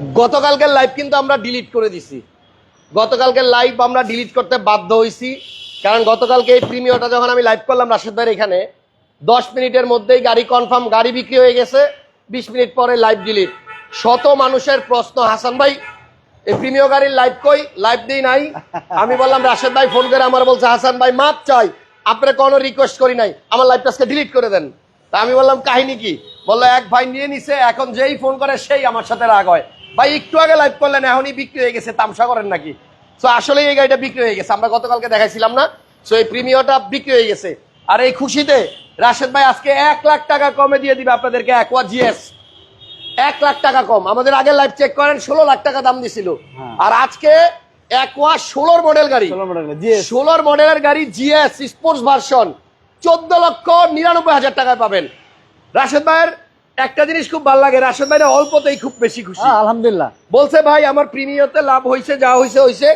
গতকালকের লাইভ কিন্তু আমরা ডিলিট করে দিছি। গতকালকের লাইভ আমরা ডিলিট করতে বাধ্য হয়েছি কারণ গতকালকে এই প্রিমিয়রটা যখন আমি লাইভ করলাম রাশেদ ভাইয়ের এখানে, দশ মিনিটের মধ্যেই গাড়ি কনফার্ম গাড়ি বিক্রি হয়ে গেছে, বিশ মিনিট পরে লাইভ ডিলিট শত মানুষের প্রশ্ন, হাসান ভাই, এই প্রিমিয় গাড়ির লাইভ কই? লাইভ দিই নাই। আমি বললাম, রাশেদ ভাই ফোন করে আমার বলছে, হাসান ভাই, মাপ চাই। আপনার কোনো রিকোয়েস্ট করি নাই। আমার লাইভটা আজকে ডিলিট করে দেন। তা আমি বললাম, কাহিনী কি? বলল, এক ভাই নিয়ে নিছে, এখন যেই ফোন করে, সেই আমার সাথে রাগ হয়। ভাই একটু আগে লাইভ করলেন এখনই বিক্রি হয়ে গেছে তামসা করেন নাকি? তো আসলে এই গাড়িটা বিক্রি হয়ে গেছে আমরা গতকালকে দেখাইছিলাম না। সো এই প্রিমিয়রটা বিক্রি হয়ে গেছে। আর এই খুশিতে রাশেদ ভাই আজকে এক লাখ টাকা কমে দিয়ে দিবে আপনাদেরকে একোয়া জিএস এক লাখ টাকা কম। আমাদের আগে লাইভ চেক করেন ষোলো লাখ টাকা দাম দিছিল। হ্যাঁ। আর আজকে একোয়া ষোলোর মডেল গাড়ি। ষোলোর মডেলের গাড়ি জিএস স্পোর্টস ভার্সন চোদ্দ লক্ষ নিরানব্বই হাজার টাকায় পাবেন। রাশেদ ভাইয়ের একটা জিনিস খুব ভালো লাগে রাশেদ ভাইয়ের অল্পতেই খুব বেশি খুশি। আলহামদুলিল্লাহ। বলছে ভাই আমার প্রিমিয়তে লাভ হয়েছে যা হয়েছে হয়েছে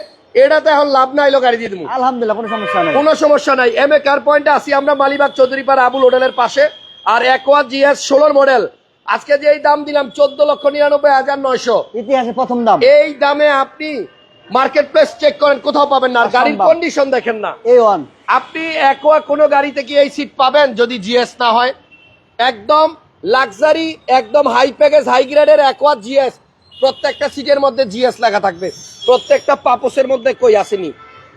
এটাতে এখন লাভ না এলো গাড়ি দিয়ে দেবো আলহামদুলিল্লাহ কোনো সমস্যা নেই। কোনো সমস্যা নাই। এম এ কার পয়েন্টে আসি আমরা মালিবাগ চৌধুরীপাড়া আবুল হোটেলের পাশে। আর একোয়া জিএস ষোলোর মডেল আজকে যে এই দাম দিলাম চোদ্দ লক্ষ নিরানব্বই হাজার নয়শো। ইতিহাসে প্রথম দাম। এই দামে আপনি মার্কেট প্লেস চেক করেন কোথাও পাবেন না। গাড়ির কন্ডিশন দেখেন না। এ ওয়ান আপনি একোয়া কোনো গাড়িতে কি এই সিট পাবেন? যদি জিএস না হয় একদম লাক্সারি একদম হাই প্যাকেজ হাই গ্রেডের একোয়া জিএস প্রত্যেকটা সিটের মধ্যে জিএস লেখা থাকবে। প্রত্যেকটা পাপোসের মধ্যে কই আসেনি?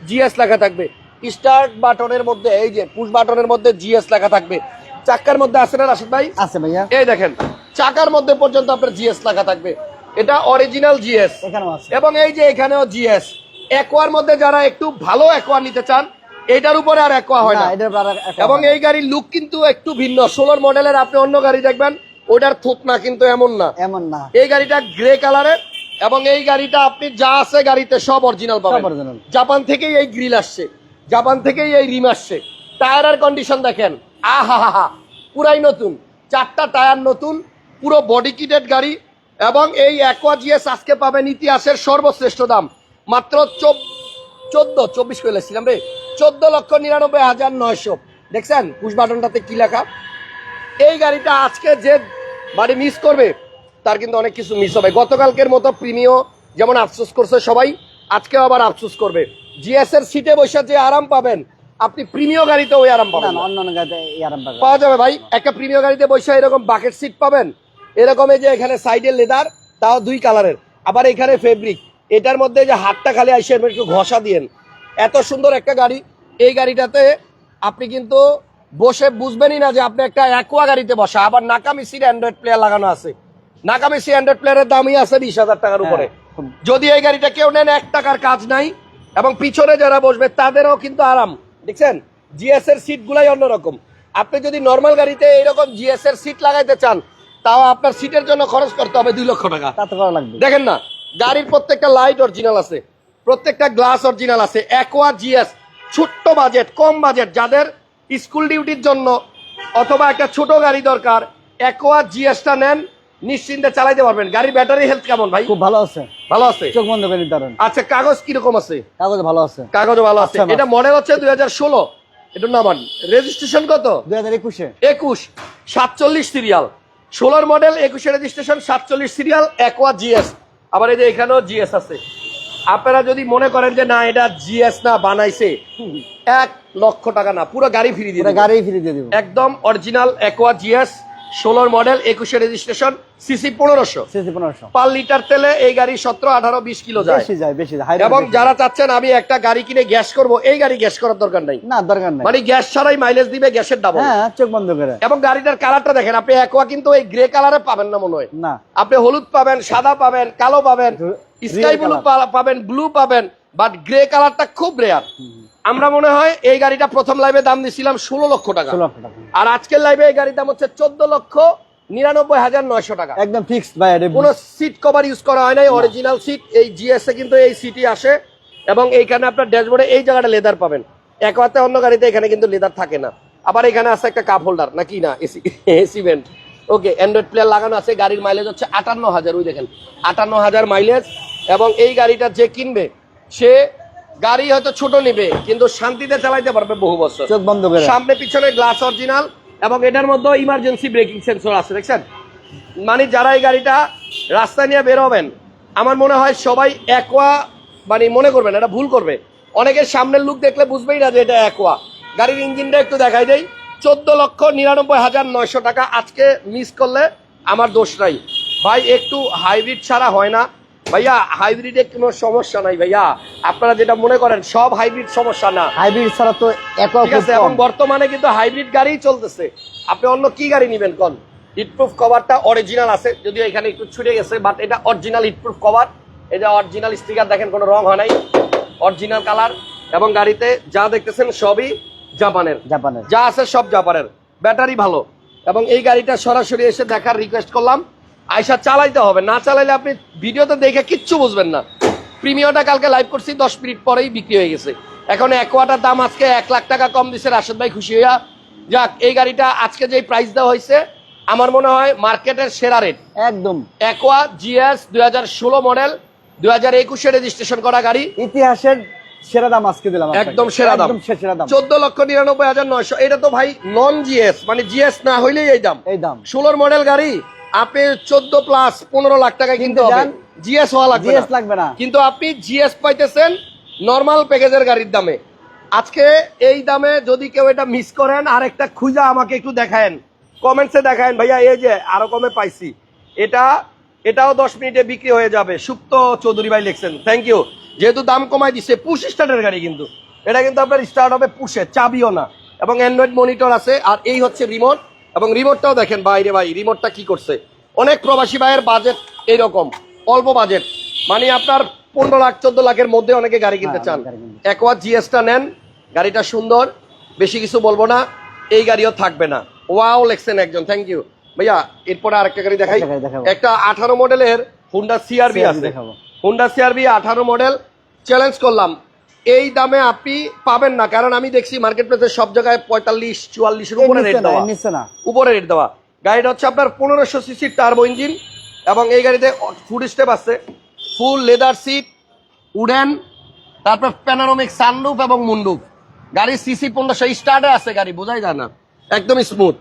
জিএস লেখা থাকবে। স্টার্ট বাটনের মধ্যে এই যে পুশ বাটনের মধ্যে জিএস লেখা থাকবে। চাকার মধ্যে আছে না রাশেদ ভাই? আছে ভাইয়া। এই দেখেন চাকার মধ্যে পর্যন্ত আপনার জিএস লেখা থাকবে। এটা অরিজিনাল জিএস এখানেও আছে। এবং এই যে এখানেও জিএস একোয়ার মধ্যে যারা একটু ভালো একোয়া নিতে চান এটার উপরে আর একোয়া হয় না এবং এই গাড়ির লুক কিন্তু একটু ভিন্ন। ষোলোর মডেলের আপনি অন্য গাড়ি দেখবেন ওটার থুপ না কিন্তু এমন না। এমন না। এই গাড়িটা গ্রে কালারের এবং এই গাড়িটা আপনি যা আছে গাড়িতে সব অরিজিনাল পাবেন। জাপান থেকেই এই গ্রিল আসছে। জাপান থেকেই এই রিম আসছে। টায়ারের কন্ডিশন দেখেন। আহা হা হা পুরাই নতুন। চারটা টায়ার নতুন পুরো বডি কিটেড গাড়ি এবং এই অ্যাকোয়া জিএস আজকে পাবেন ইতিহাসের সর্বশ্রেষ্ঠ দাম। মাত্র চোদ্দ চব্বিশ করে লেছিলাম রে। চোদ্দ লক্ষ নিরানব্বই হাজার নয়শো। দেখছেন? পুশ বাটনটাতে কি লেখা? এই গাড়িটা আজকে যে বাড়ি মিস করবে তার কিন্তু অনেক কিছু মিস হবে। গতকালকের মতো প্রিমিয় যেমন আফসোস করছে সবাই আজকেও আবার আফসোস করবে। জিএস এর সিটে বসে যে আরাম পাবেন আপনি প্রিমিয় গাড়িতে ওই আরাম পাবেন গাড়িতে আরাম পাওয়া যাবে ভাই একটা প্রিমিয় গাড়িতে বসে এরকম বাকেট সিট পাবেন। এরকম এই যে এখানে সাইডের লেদার তাও দুই কালারের আবার এখানে ফেব্রিক এটার মধ্যে যে হাতটা খালি আসে একটু ঘষা দিয়েন। এত সুন্দর একটা গাড়ি। এই গাড়িটাতে আপনি কিন্তু বসে বুঝবেনই না যে আপনি একটা অ্যাকোয়া গাড়িতে বসা। আবার নাকামিসির অ্যান্ড্রয়েড প্লেয়ার লাগানো আছে। নাকামিসি অ্যান্ড্রয়েড প্লেয়ারের দামই আছে বিশ হাজার টাকার উপরে। যদি এই গাড়িটা কেউ নেন এক টাকার কাজ নাই। এবং পিছনে যারা বসবে তাদেরও কিন্তু আরাম। দেখছেন? জিএস এর সিট গুলাই অন্যরকম। আপনি যদি নর্মাল গাড়িতে এইরকম জিএস এর সিট লাগাইতে চান তাও আপনার সিটের জন্য খরচ করতে হবে দুই লক্ষ টাকা। তা করা লাগবে। দেখেন না গাড়ির প্রত্যেকটা লাইট অরিজিনাল আছে। প্রত্যেকটা গ্লাস অরিজিনাল আছে অ্যাকোয়া জিএস ছোট্ট বাজেট কম বাজেট যাদের স্কুল ডিউটির জন্য অথবা একটা ছোট গাড়ি দরকার অ্যাকোয়া জিএসটা নেন নিশ্চিন্তে চালাইতে পারবেন। গাড়ির ব্যাটারি হেলথ কেমন ভাই? খুব ভালো আছে। ভালো আছে? চোখ বন্ধ করে পারেন। আচ্ছা কাগজ কীরকম আছে? কাগজ ভালো আছে। কাগজও ভালো আছে। আচ্ছা, এটা মডেল হচ্ছে দুই হাজার ষোলো। এটার নামান। রেজিস্ট্রেশন কত? দুই হাজার একুশে। একুশ। সাতচল্লিশ সিরিয়াল ষোলোর মডেল একুশে রেজিস্ট্রেশন সাতচল্লিশ সিরিয়াল একোয়া জিএস আবার এই যে এখানেও জিএস আছে। আপনারা যদি মনে করেন যে না এটা জিএস না বানাইছে এক লক্ষ টাকা না পুরো গাড়ি ফিরিয়ে দিয়ে দিবে। গাড়ি ফিরে দিয়ে দিব। একদম অরিজিনাল একোয়া জিএস ষোলোর মডেল একুশে রেজিস্ট্রেশন সিসি পনেরোশো। সিসি পনেরোশো। পার লিটার তেলে এই গাড়ি সতেরো আঠারো বিশ কিলো যায়। বেশি যায় বেশি যায় এবং যারা চাচ্ছেন আমি একটা গাড়ি কিনে গ্যাস করব এই গাড়ি গ্যাস করার দরকার নাই। না দরকার নাই। মানে গ্যাস ছাড়াই মাইলেজ দিবে গ্যাসের ডাবল হ্যাঁ চোখ বন্ধ করে। এবং গাড়িটার কালারটা দেখেন আপনি একোয়া কিন্তু এই গ্রে কালারে পাবেন না মনে হয়। না। আপনি হলুদ পাবেন সাদা পাবেন কালো পাবেন। স্কাই ব্লু পাবেন ব্লু পাবেন বাট গ্রে কালারটা খুব রেয়ার আমরা মনে হয় এই গাড়িটা প্রথম লাইভে দাম দিছিলাম ষোলো লক্ষ টাকা। আর আজকের লাইভে এই গাড়ির দাম হচ্ছে চোদ্দ লক্ষ নিরানব্বই হাজার নয়শো টাকা। একদম ফিক্সড ভাই কোনো সিট কভার ইউজ করা হয় নাই অরিজিনাল সিট এই জিএস এ কিন্তু এই সিটই আসে। এবং এইখানে আপনার ড্যাশবোর্ডে এই জায়গাটা লেদার পাবেন। একবারে অন্য গাড়িতে এখানে কিন্তু লেদার থাকে না। আবার এখানে আছে একটা কাপ হোল্ডার নাকি না? AC AC vent okay Android player লাগানো আছে গাড়ির মাইলেজ হচ্ছে আটান্ন হাজার ওই দেখেন। আটান্ন হাজার মাইলেজ এবং এই গাড়িটা যে কিনবে সে গাড়ি হয়তো ছোট নিবে কিন্তু শান্তিতে চালাইতে পারবে বহু বছর। চোখ বন্ধ করে। সামনে পিছনে গ্লাস অরিজিনাল এবং এটার মধ্যে ইমার্জেন্সি ব্রেকিং সেন্সর আছে দেখছেন? মানে যারা এই গাড়িটা রাস্তায় নিয়ে বের হবেন আমার মনে হয় সবাই একোয়া মানে মনে করবেন এটা ভুল করবে। অনেকের সামনের লুক দেখলে বুঝবেই না যে এটা একোয়া গাড়ির ইঞ্জিনটা একটু দেখাই দেই। চোদ্দ লক্ষ নিরানব্বই হাজার নয়শো টাকা আজকে মিস করলে আমার দোষ নাই। ভাই একটু হাইব্রিড ছাড়া হয় না। ভাইয়া হাইব্রিডে কোনো সমস্যা নাই ভাইয়া। আপনারা যেটা মনে করেন সব হাইব্রিড সমস্যা না। হাইব্রিড ছাড়া তো ঠিক আছে এবং বর্তমানে কিন্তু হাইব্রিড গাড়িই চলতেছে। আপনি অন্য কি গাড়ি নেবেন কোন? হিটপ্রুফ কভারটা অরিজিনাল আছে যদিও এখানে একটু ছুটে গেছে বাট এটা অরিজিনাল হিটপ্রুফ কভার এটা অরিজিনাল স্টিকার দেখেন কোনো রং হয় নাই। অরিজিনাল কালার এবং গাড়িতে যা দেখতেছেন সবই জাপানের। জাপানের। যা আছে সব জাপানের। ব্যাটারি ভালো। এবং এই গাড়িটা সরাসরি এসে দেখার রিকোয়েস্ট করলাম। আয়সা চালাইতে হবে। না চালাইলে আপনি ভিডিওতে দেখে কিচ্ছু বুঝবেন না। প্রিমিয়ামটা কালকে লাইভ করছি দশ মিনিট পরেই বিক্রি হয়ে গেছে। এখন একোয়াটার দাম আজকে এক লাখ টাকা কম দিচ্ছে রাশেদ ভাই খুশি হইয়া। যাক এই গাড়িটা আজকে যে প্রাইস দেওয়া হয়েছে আমার মনে হয় মার্কেটের সেরা রেট একদম। একোয়া জিএস দুই হাজার ষোলো মডেল দুই হাজার একুশে রেজিস্ট্রেশন করা গাড়ি। ইতিহাসের সেরা দাম আজকে দিলাম একদম সেরা দাম। সেরা দাম। চোদ্দ লক্ষ নিরানব্বই হাজার নয়শো। এটা তো ভাই নন জিএস মানে জিএস না হইলেই এই দাম। এই দাম। ষোলোর মডেল গাড়ি আপনি চোদ্দ প্লাস পনেরো লাখ টাকায় কিনতে কিনতে হবে। জিএস হওয়া লাগবে জিএস লাগবে না। কিন্তু আপনি জিএস পাইতেছেন নর্মাল প্যাকেজের গাড়ির দামে। আজকে এই দামে যদি কেউ এটা মিস করেন আর একটা খুঁজা আমাকে একটু দেখায়েন। কমেন্টসে দেখায়েন ভাইয়া এই যে আরও কমে পাইছি। এটা এটাও দশ মিনিটে বিক্রি হয়ে যাবে। সুপ্ত চৌধুরী ভাই লিখছেন থ্যাংক ইউ যেহেতু দাম কমাই দিচ্ছে পুশ স্টার্টের গাড়ি কিন্তু। এটা কিন্তু আপনার স্টার্ট হবে পুশে চাবিও না। এবং অ্যান্ড্রয়েড মনিটর আছে আর এই হচ্ছে রিমোট এবং রিমোটটাও দেখেন বাইরে ভাই রিমোটটা কি করছে? অনেক প্রবাসী ভাইয়ের বাজেট এইরকম অল্প বাজেট মানে আপনার পনেরো লাখ চোদ্দ লাখের মধ্যে অনেকে গাড়ি কিনতে চান। একোয়া জিএসটা নেন গাড়িটা সুন্দর বেশি কিছু বলব না এই গাড়িও থাকবে না। ওয়াও লেখছেন একজন থ্যাংক ইউ ভাইয়া এরপরে আরেকটা গাড়ি দেখাই। একটা আঠারো মডেলের হুন্ডা সিআরবি আছে। দেখাবো। হুন্ডা সিআরবি আঠারো মডেল চ্যালেঞ্জ করলাম। এই দামে আপনি পাবেন না কারণ আমি দেখছি মার্কেট প্লেসে সব জায়গায় পঁয়তাল্লিশ চুয়াল্লিশের উপরে রেট দেওয়া। উপরে রেট দেওয়া। গাড়িটা হচ্ছে আপনার পনেরোশো সিসির টার্বো ইঞ্জিন এবং এই গাড়িতে ফুড স্টেপ আছে। ফুল লেদার সিট উডেন তারপর প্যানারোমিক সানরুফ এবং মুন্ডুপ গাড়ির সিসি পনেরোশো স্টার্টে আছে গাড়ি বোঝাই যায় না। একদম স্মুথ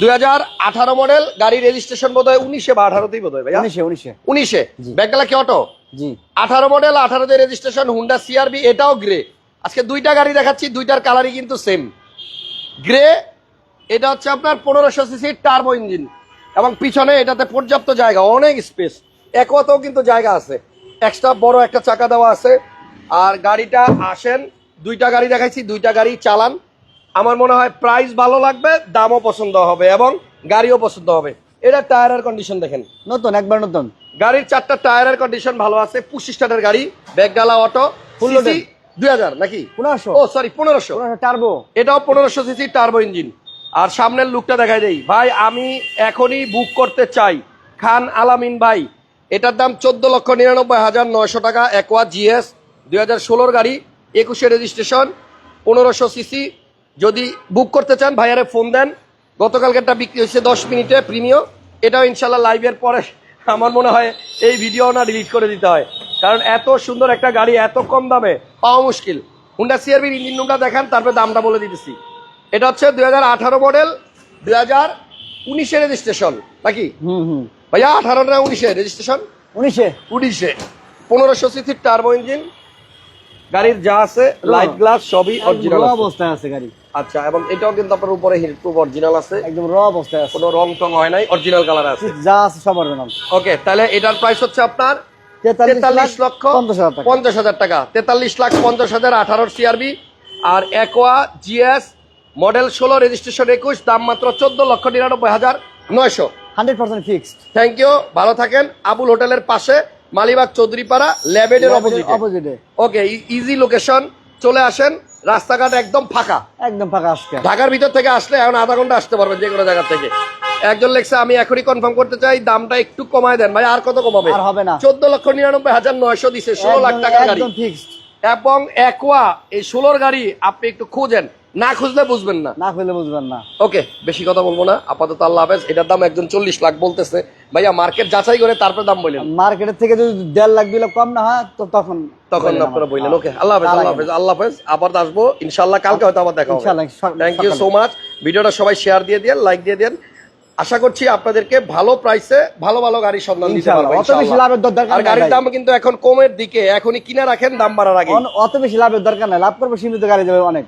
দুই হাজার আঠারো মডেল গাড়ির রেজিস্ট্রেশন বোধ হয় উনিশে বা আঠারোতেই বোধ হয় উনিশে উনিশে। উনিশে। ব্যাগডালা কি অটো জি। আঠারো মডেল আঠারোতে রেজিস্ট্রেশন হুন্ডা সিআরবি এটাও গ্রে আজকে দুইটা গাড়ি দেখাচ্ছি, দুইটার কালারই কিন্তু সেম গ্রে এটা হচ্ছে আপনার পনেরোশো সিসির টার্বো ইঞ্জিন এবং পিছনে এটাতে পর্যাপ্ত জায়গা, অনেক স্পেস একতেও কিন্তু জায়গা আছে। এক্সট্রা বড় একটা চাকা দেওয়া আছে। আর গাড়িটা আসেন, দুইটা গাড়ি দেখাইছি, দুইটা গাড়ি চালান। আমার মনে হয় প্রাইস ভালো লাগবে, দামও পছন্দ হবে এবং গাড়িও পছন্দ হবে। এটা টায়ারের কন্ডিশন দেখেন। নতুন একবার নতুন। গাড়ির চারটা টায়ারের কন্ডিশন ভালো আছে পঁচিশ স্টার্টের গাড়ি ব্যাগডালা অটো সিসি দুই হাজার নাকি? পনেরোশো। ও সরি পনেরোশো। পনেরোশো টার্বো এটাও পনেরোশো সিসি টার্বো ইঞ্জিন আর সামনের লুকটা দেখাই দেই। ভাই আমি এখনই বুক করতে চাই। খান আলামিন ভাই এটার দাম চোদ্দ লক্ষ নিরানব্বই হাজার নয়শো টাকা একোয়া জিএস দুই হাজার ষোলোর গাড়ি একুশে রেজিস্ট্রেশন পনেরোশো সিসি যদি বুক করতে চান ভাইয়ারে ফোন দেন। গতকালকেরটা বিক্রি হয়েছে দশ মিনিটে প্রিমিয় এটাও ইনশাল্লাহ লাইভের পরে আমার মনে হয় এই ভিডিও না ডিলিট করে দিতে হয়। কারণ এত সুন্দর একটা গাড়ি এত কম দামে পাওয়া মুশকিল। হুন্ডা সিআরবির ইঞ্জিন রুমটা দেখান তারপরে দামটা বলে দিতেছি। এটা হচ্ছে দুই হাজার আঠারো মডেল দুই হাজার উনিশে রেজিস্ট্রেশন নাকি? হুম হুম। ভাইয়া আঠারো না উনিশে রেজিস্ট্রেশন উনিশে। উনিশে। পনেরোশো সিসির টার্বো ইঞ্জিন গাড়ির যা আছে লাইট গ্লাস সবই অরিজিনাল অবস্থায় আছে গাড়ি। আচ্ছা এবং এটাও কিন্তু আপনার উপরে হিটপ্রুফ অরিজিনাল আছে। একদম র অবস্থায় আছে। কোনো রং টং হয় নাই অরিজিনাল কালার আছে। যা আছে সব অরিজিনাল ওকে তাহলে এটার প্রাইস হচ্ছে আপনার তেতাল্লিশ লক্ষ পঞ্চাশ হাজার টাকা। তেতাল্লিশ লাখ পঞ্চাশ হাজার আঠারোর সিআরবি আর একোয়া জিএস মডেল ষোলো রেজিস্ট্রেশন একুশ দাম মাত্র চোদ্দ লক্ষ নিরানব্বই হাজার নয়শো। Hundred percent fixed thank you ভালো থাকেন। আবুল হোটেলের পাশে মালিবাগ চৌধুরীপাড়া ল্যাবেডের অপোজিটে অপোজিটে ওকে ইজি লোকেশন চলে আসেন। রাস্তাঘাট একদম ফাঁকা। একদম ফাঁকা আজকে। ঢাকার ভিতর থেকে আসলে এখন আধা ঘণ্টা আসতে পারবেন যে কোনো জায়গা থেকে। একজন লেখছে আমি এখনই কনফার্ম করতে চাই দামটা একটু কমায় দেন ভাই আর কত কমাবে? আর হবে না। চোদ্দ লক্ষ নিরানব্বই হাজার নয়শো দিছে ষোলো লাখ টাকা গাড়ি। ফিক্সড এবং একোয়া এই ষোলোর গাড়ি আপনি একটু খুঁজেন। না খুঁজলে বুঝবেন না। না খুলে বুঝবেন না। ওকে বেশি কথা বলব না। আপাতত আল্লাহ হাফেজ এটার দাম একজন চল্লিশ লাখ বলতেছে। ভাইয়া মার্কেট যাচাই করে তারপর দাম বললেন মার্কেটের থেকে যদি দেড় লাখ দুই লাখ কম না হয় তো তখন তখন আপনারা বললেন। ওকে আল্লাহ হাফেজ আল্লাহ হাফেজ আল্লাহ হাফেজ। আবার আসব। ইনশাল্লাহ কালকে হয়তো আবার দেখা হবে। থ্যাংক ইউ সো মাচ ভিডিওটা সবাই শেয়ার দিয়ে দেন লাইক দিয়ে দেন। আশা করছি আপনাদেরকে ভালো প্রাইসে ভালো ভালো গাড়ির সন্ধান দিতে পারব অত বেশি লাভের দরকার আর নাই গাড়ির দাম কিন্তু এখন কমের দিকে এখনই কিনে রাখেন দাম বাড়ার আগে অত বেশি লাভের দরকার নাই লাভ করব সীমিত গাড়ি যাবে অনেক।